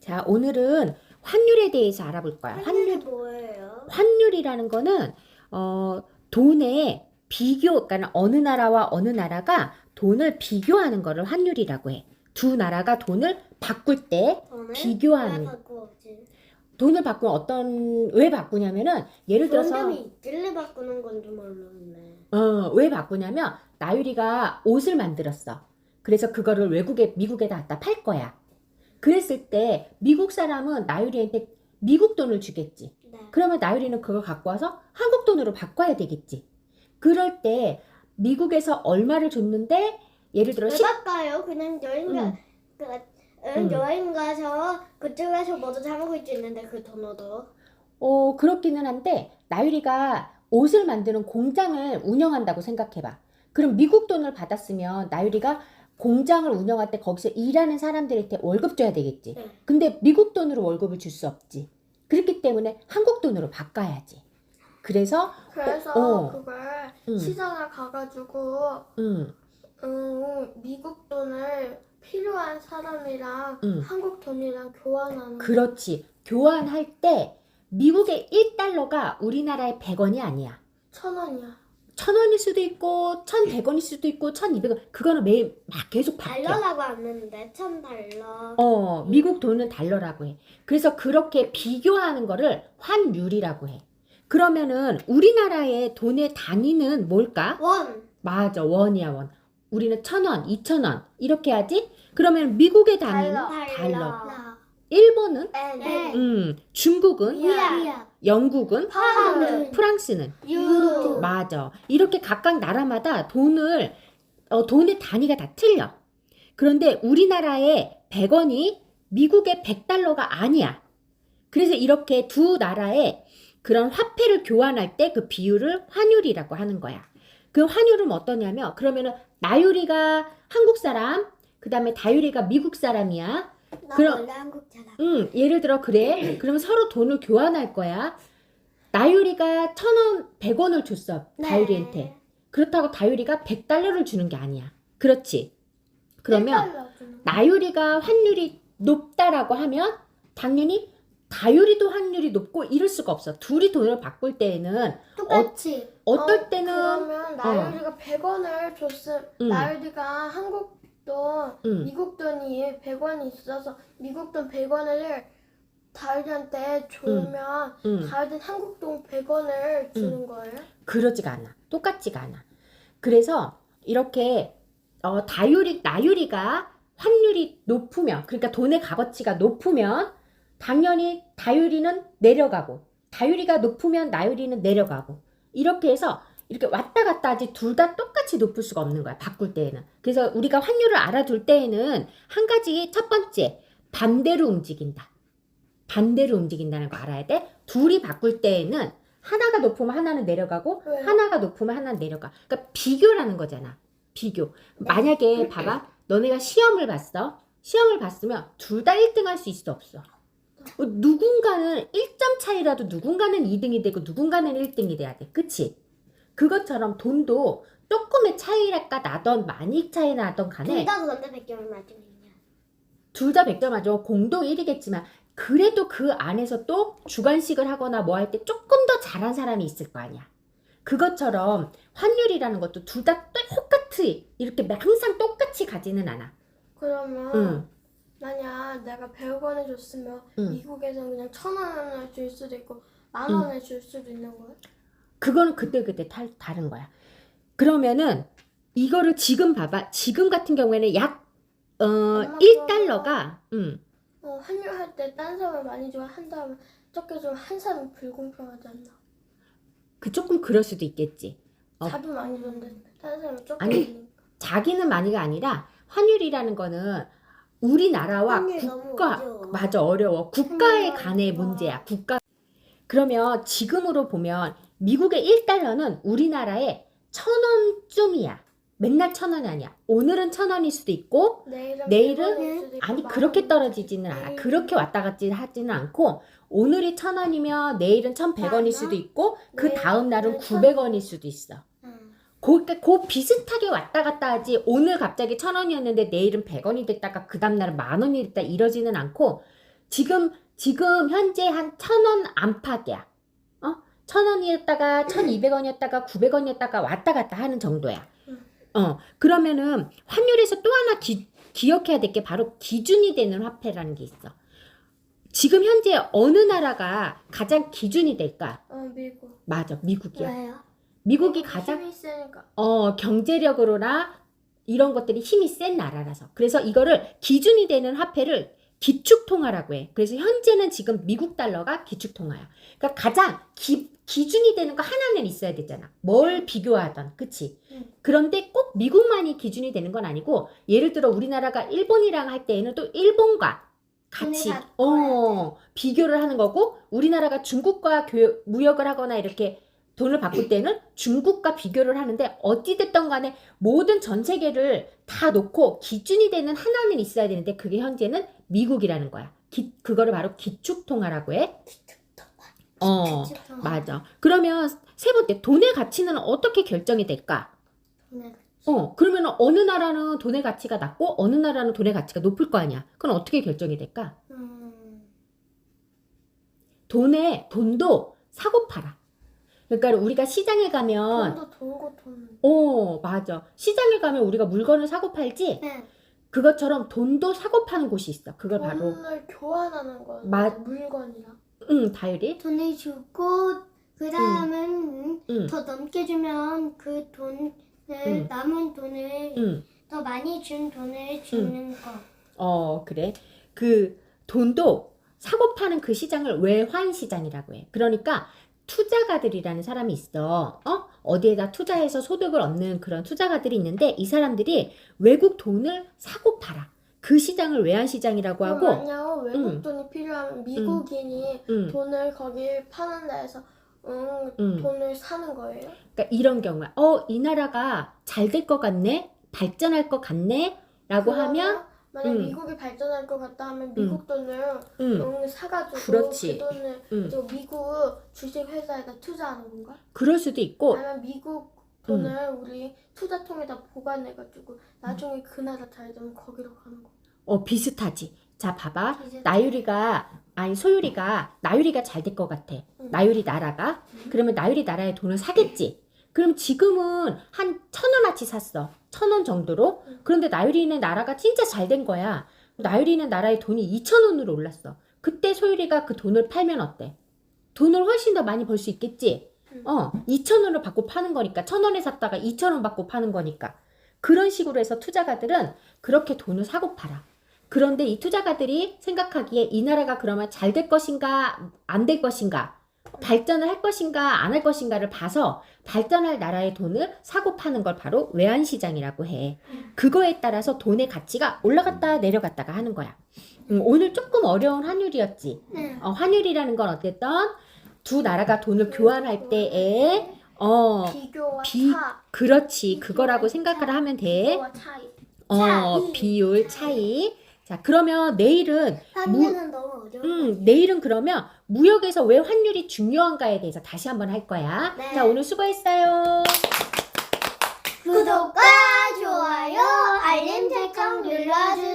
자, 오늘은 환율에 대해서 알아볼 거야. 환율이 환율, 뭐예요? 환율이라는 거는, 어, 돈의 비교, 그러니까 어느 나라와 어느 나라가 돈을 비교하는 거를 환율이라고 해. 두 나라가 돈을 바꿀 때 저는 비교하는 왜? 돈을 바꾸면 어떤, 왜 바꾸냐면은, 예를 들어서, 점이 있길래 바꾸는 건줄 몰랐네. 어, 왜 바꾸냐면, 나유리가 옷을 만들었어. 그래서 그거를 외국에, 미국에다 갖다 팔 거야. 그랬을 때, 미국 사람은 나유리한테 미국 돈을 주겠지. 네. 그러면 나유리는 그걸 갖고 와서 한국 돈으로 바꿔야 되겠지. 그럴 때, 미국에서 얼마를 줬는데, 예를 들어, 왜십 바꿔요? 그냥 여행 가, 음. 그, 음, 음. 여행 가서 그쪽에서 뭐도 사 먹을 수 있는데 그 돈으로. 어, 그렇기는 한데, 나유리가 옷을 만드는 공장을 운영한다고 생각해봐. 그럼 미국 돈을 받았으면 나유리가 공장을 운영할 때 거기서 일하는 사람들한테 월급 줘야 되겠지. 네. 근데 미국 돈으로 월급을 줄 수 없지. 그렇기 때문에 한국 돈으로 바꿔야지. 그래서, 그래서 어. 그걸 음, 시장에 가가지고 음, 음, 미국 돈을 필요한 사람이랑 음. 한국 돈이랑 교환하는 거. 그렇지. 교환할 때 미국의 1달러가 우리나라의 100원이 아니야. 천 원이야. 천 원일 수도 있고, 천백 원일 수도 있고, 천 이백 원. 그거는 매일 막 계속 바뀌어. 달러라고 안 했는데 천 달러. 어, 미국 돈은 달러라고 해. 그래서 그렇게 비교하는 거를 환율이라고 해. 그러면은 우리나라의 돈의 단위는 뭘까? 원. 맞아, 원이야, 원. 우리는 천 원, 이천 원 이렇게 하지? 그러면 미국의 단위는 달러. 달러. 나. 일본은? 엔. 엔. 음, 중국은? 이야. 영국은? 파운드. 프랑스는? 유로. 맞아. 이렇게 각각 나라마다 돈을, 어, 돈의 단위가 다 틀려. 그런데 우리나라의 100원이 미국의 100달러가 아니야. 그래서 이렇게 두 나라의 그런 화폐를 교환할 때 그 비율을 환율이라고 하는 거야. 그 환율은 어떠냐면, 그러면은 나유리가 한국 사람, 그 다음에 다유리가 미국 사람이야. 나 그럼- 원래 한국 사람. 응, 예를 들어 그래. 그러면 서로 돈을 교환할 거야. 나유리가 천 원, 백 원을 줬어. 다유리한테. 네. 그렇다고 다유리가 백 달러를 주는 게 아니야. 그렇지. 그러면. 나유리가 환율이 높다라고 하면 당연히 다유리도 환율이 높고 이럴 수가 없어. 둘이 돈을 바꿀 때에는 똑같이. 어떨 어, 때는 그러면 나유리가 100원을 줬음 음. 나유리가 한국 돈 음, 미국 돈이 100원이 있어서 미국 돈 100원을 다유리한테 주면 음. 다유리는 한국 돈 100원을 주는 거예요? 그러지가 않아. 똑같지가 않아. 그래서 이렇게 어, 다유리 나유리가 환율이 높으면 그러니까 돈의 값어치가 높으면 당연히 다유리는 내려가고 다유리가 높으면 나유리는 내려가고 이렇게 해서 이렇게 왔다 갔다 하지 둘 다 똑같이 높을 수가 없는 거야 바꿀 때에는 그래서 우리가 환율을 알아둘 때에는 한 가지 첫 번째 반대로 움직인다 반대로 움직인다는 거 알아야 돼 둘이 바꿀 때에는 하나가 높으면 하나는 내려가고 왜요? 하나가 높으면 하나는 내려가. 그러니까 비교라는 거잖아. 비교. 만약에 봐봐. 너네가 시험을 봤어. 시험을 봤으면 둘 다 1등 할 수 있어 없어. 어, 누군가는 1점 차이라도 누군가는 2등이 되고 누군가는 1등이 돼야 돼. 그치? 그것처럼 돈도 조금의 차이랄까 나던 많이 차이 나던 간에 둘다 그런데 백점을 맞으면요. 둘다 100점 맞아. 공동 1위겠지만 그래도 그 안에서 또 주관식을 하거나 뭐 할 때 조금 더 잘한 사람이 있을 거 아니야. 그것처럼 환율이라는 것도 둘 다 똑같이 이렇게 항상 똑같이 가지는 않아. 그러면 응. 만약 내가 100원을 줬으면 응. 미국에서 그냥 천 원을 줄 수도 있고 만 응. 원을 줄 수도 있는 거예요? 그거는 그때그때 달, 다른 거야. 그러면은 이거를 지금 봐봐. 지금 같은 경우에는 약 어, 엄마 1달러가 음, 어, 환율할 때 딴 사람을 많이 주고 한 다음에 적게 주면 한 사람 불공평하지 않나? 그 조금 그럴 수도 있겠지. 어. 자기 많이 줬는데 딴 사람이 조금 아니. 주니까. 자기는 많이가 아니라 환율이라는 거는 우리나라와 환율이 너무 국가 어려워. 맞아 어려워 국가에 맞아. 문제야 국가 그러면 지금으로 보면 미국의 1달러는 우리나라의 천 원쯤이야 맨날 천 원이 아니야 오늘은 천 원일 수도 있고 내일은 내일은? 100원일 수도 있고 아니 만 그렇게 떨어지지는 않아 그렇게 왔다 갔지 하지는 않고 오늘이 천 원이면 내일은 천백 원일 수도 있고 그 다음 날은 천- 구백 원일 수도 있어 응. 그, 그 비슷하게 왔다 갔다 하지 오늘 갑자기 천 원이었는데 내일은 백 원이 됐다가 그 다음 날은 만 원이 됐다 이러지는 않고 지금 지금 현재 한 천 원 안팎이야. 어? 천 원이었다가 천 이백 원이었다가 구백 원이었다가 왔다 갔다 하는 정도야. 음. 어 그러면은 환율에서 또 하나 기, 기억해야 될 게 바로 기준이 되는 화폐라는 게 있어. 지금 현재 어느 나라가 가장 기준이 될까? 어 미국. 맞아, 미국이야. 왜요? 미국이 가장 힘이 세니까. 어, 경제력으로나 이런 것들이 힘이 센 나라라서. 그래서 이거를 기준이 되는 화폐를 기축통화라고 해. 그래서 현재는 지금 미국 달러가 기축통화야. 그러니까 가장 기, 기준이 되는 거 하나는 있어야 되잖아. 뭘 비교하던. 그치? 음. 그런데 꼭 미국만이 기준이 되는 건 아니고 예를 들어 우리나라가 일본이랑 할 때에는 또 일본과 같이 어, 비교를 하는 거고 우리나라가 중국과 교, 무역을 하거나 이렇게 돈을 바꿀 때는 중국과 비교를 하는데 어찌됐든 간에 모든 전 세계를 다 놓고 기준이 되는 하나는 있어야 되는데 그게 현재는 미국이라는 거야. 기, 그거를 바로 기축통화라고 해. 어, 기축통화. 맞아. 그러면 세 번째, 돈의 가치는 어떻게 결정이 될까? 어, 그러면 어느 나라는 돈의 가치가 낮고 어느 나라는 돈의 가치가 높을 거 아니야. 그건 어떻게 결정이 될까? 음, 돈에, 돈도 사고 팔아. 그러니까 우리가 시장에 가면, 돈도 돌고 돈. 어, 맞아. 시장에 가면 우리가 물건을 사고 팔지? 네. 그것처럼 돈도 사고 파는 곳이 있어. 그걸 바로, 돈을 교환하는 거. 마- 물건이랑. 응, 다율이? 돈을 주고 그 다음은 응, 더 넘게 주면 그 돈을 응. 남은 돈을 응. 더 많이 준 돈을 주는 거. 어, 그래. 그 돈도 사고 파는 그 시장을 외환 시장이라고 해. 그러니까 투자가들이라는 사람이 있어. 어? 어디에다 투자해서 소득을 얻는 그런 투자가들이 있는데 이 사람들이 외국 돈을 사고 팔아. 그 시장을 외환 시장이라고 하고 만약 외국 응. 돈이 필요하면 미국인이 음, 돈을 거기 파는 데에서 응, 음. 돈을 사는 거예요? 그러니까 이런 경우야. 어, 이 나라가 잘 될 것 같네. 발전할 것 같네. 라고 그러면 하면 만약 음. 미국이 발전할 것 같다 하면 미국 돈을 응. 응, 사가지고 그렇지. 그 돈을 응. 가지고 미국 주식 회사에다 투자하는 건가? 그럴 수도 있고 아니면 미국 돈을 우리 투자통에다 보관해가지고 나중에 그 나라 잘 되면 거기로 가는 거. 어, 비슷하지. 자, 봐봐. 이제 나유리가 아니 소유리가 나유리가 잘 될 것 같아. 응. 나유리 나라가 그러면 나유리 나라의 돈을 사겠지. 그럼 지금은 한 천 원어치 샀어. 천 원 정도로. 응. 그런데 나유리는 나라가 진짜 잘 된 거야. 나유리는 나라의 돈이 이천 원으로 올랐어. 그때 소유리가 그 돈을 팔면 어때? 돈을 훨씬 더 많이 벌 수 있겠지. 응. 어, 2천 원을 받고 파는 거니까 천 원에 샀다가 2천 원 받고 파는 거니까 그런 식으로 해서 투자가들은 그렇게 돈을 사고 팔아. 그런데 이 투자가들이 생각하기에 이 나라가 그러면 잘 될 것인가 안 될 것인가 발전을 할 것인가 안 할 것인가를 봐서 발전할 나라의 돈을 사고 파는 걸 바로 외환시장이라고 해. 그거에 따라서 돈의 가치가 올라갔다 내려갔다가 하는 거야. 음, 오늘 조금 어려운 환율이었지. 네. 어, 환율이라는 건 어쨌든 두 나라가 돈을 교환할 때에 어 비교와 비- 차. 그렇지 그거라고 생각을 하면 돼. 비교와 차이. 어 차이. 비율 차이. 자 그러면 내일은 무, 환율은 너무 어려워. 음 내일은 그러면 무역에서 왜 환율이 중요한가에 대해서 다시 한번 할 거야. 네. 자 오늘 수고했어요. 구독과 좋아요, 알림 설정 눌러주세요.